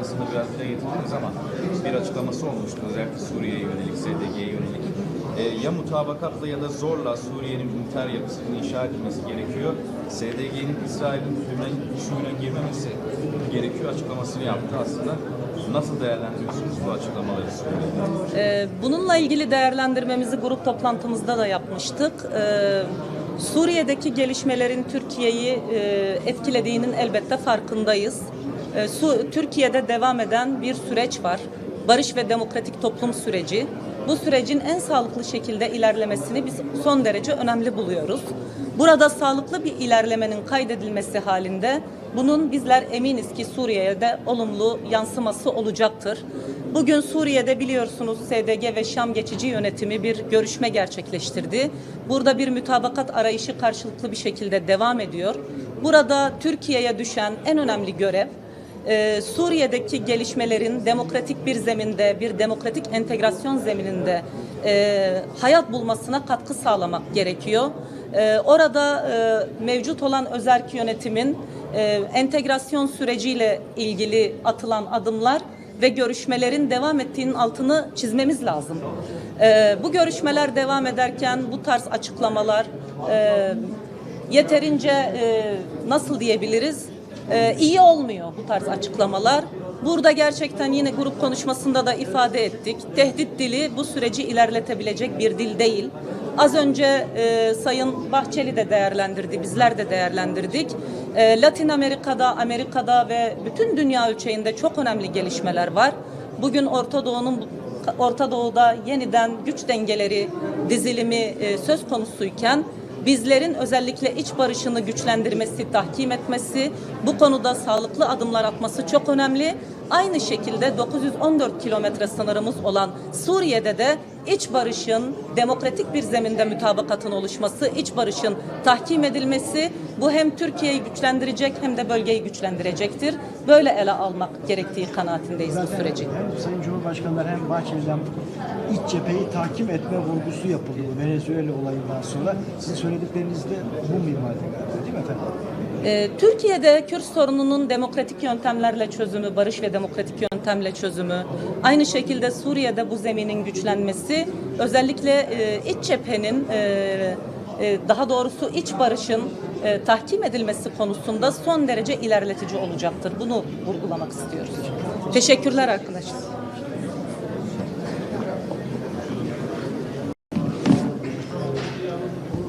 aslında biraz dile getirdiniz ama bir açıklaması olmuştu özellikle Suriye'ye yönelik, SDG'ye yönelik. E, ya mutabakatla ya da zorla Suriye'nin üniter yapısının inşa edilmesi gerekiyor. SDG'nin İsrail'in şuuruna girmemesi gerekiyor açıklamasını yaptı aslında. Nasıl değerlendiriyorsunuz bu açıklamaları? Ee, Bununla ilgili değerlendirmemizi grup toplantımızda da yapmıştık. Ee, Suriye'deki gelişmelerin Türkiye'yi e, etkilediğinin elbette farkındayız. Ee, Su- Türkiye'de devam eden bir süreç var. Barış ve demokratik toplum süreci. Bu sürecin en sağlıklı şekilde ilerlemesini biz son derece önemli buluyoruz. Burada sağlıklı bir ilerlemenin kaydedilmesi halinde bunun bizler eminiz ki Suriye'ye de olumlu yansıması olacaktır. Bugün Suriye'de biliyorsunuz SDG ve Şam geçici yönetimi bir görüşme gerçekleştirdi. Burada bir mütabakat arayışı karşılıklı bir şekilde devam ediyor. Burada Türkiye'ye düşen en önemli görev ee, Suriye'deki gelişmelerin demokratik bir zeminde, bir demokratik entegrasyon zemininde e, hayat bulmasına katkı sağlamak gerekiyor. Ee, orada e, mevcut olan özerk yönetimin e, entegrasyon süreciyle ilgili atılan adımlar ve görüşmelerin devam ettiğinin altını çizmemiz lazım. Ee, bu görüşmeler devam ederken bu tarz açıklamalar yeterince nasıl diyebiliriz e, iyi olmuyor bu tarz açıklamalar. Burada gerçekten yine grup konuşmasında da ifade ettik. Tehdit dili bu süreci ilerletebilecek bir dil değil. Az önce e, Sayın Bahçeli de değerlendirdi, bizler de değerlendirdik. E, Latin Amerika'da, Amerika'da ve bütün dünya ölçeğinde çok önemli gelişmeler var. Bugün Orta Doğu'nun Orta Doğu'da yeniden güç dengeleri dizilimi e, söz konusuyken bizlerin özellikle iç barışını güçlendirmesi, tahkim etmesi, bu konuda sağlıklı adımlar atması çok önemli. Aynı şekilde 914 kilometre sınırımız olan Suriye'de de iç barışın demokratik bir zeminde mütabakatın oluşması, iç barışın tahkim edilmesi bu hem Türkiye'yi güçlendirecek hem de bölgeyi güçlendirecektir. Böyle ele almak gerektiği kanaatindeyiz bu süreci. Hem Sayın Cumhurbaşkanılar hem Bahçeli'den iç cepheyi takip etme vurgusu yapıldı bu Venezuela olayından sonra. Sizin söyledikleriniz de bu galiba değil mi efendim? Ee, Türkiye'de Kürt sorununun demokratik yöntemlerle çözümü, barış ve demokratik yöntemle çözümü, aynı şekilde Suriye'de bu zeminin güçlenmesi, özellikle e, iç cephenin, e, e, daha doğrusu iç barışın tahkim edilmesi konusunda son derece ilerletici olacaktır. Bunu vurgulamak istiyoruz. Teşekkürler arkadaşlar.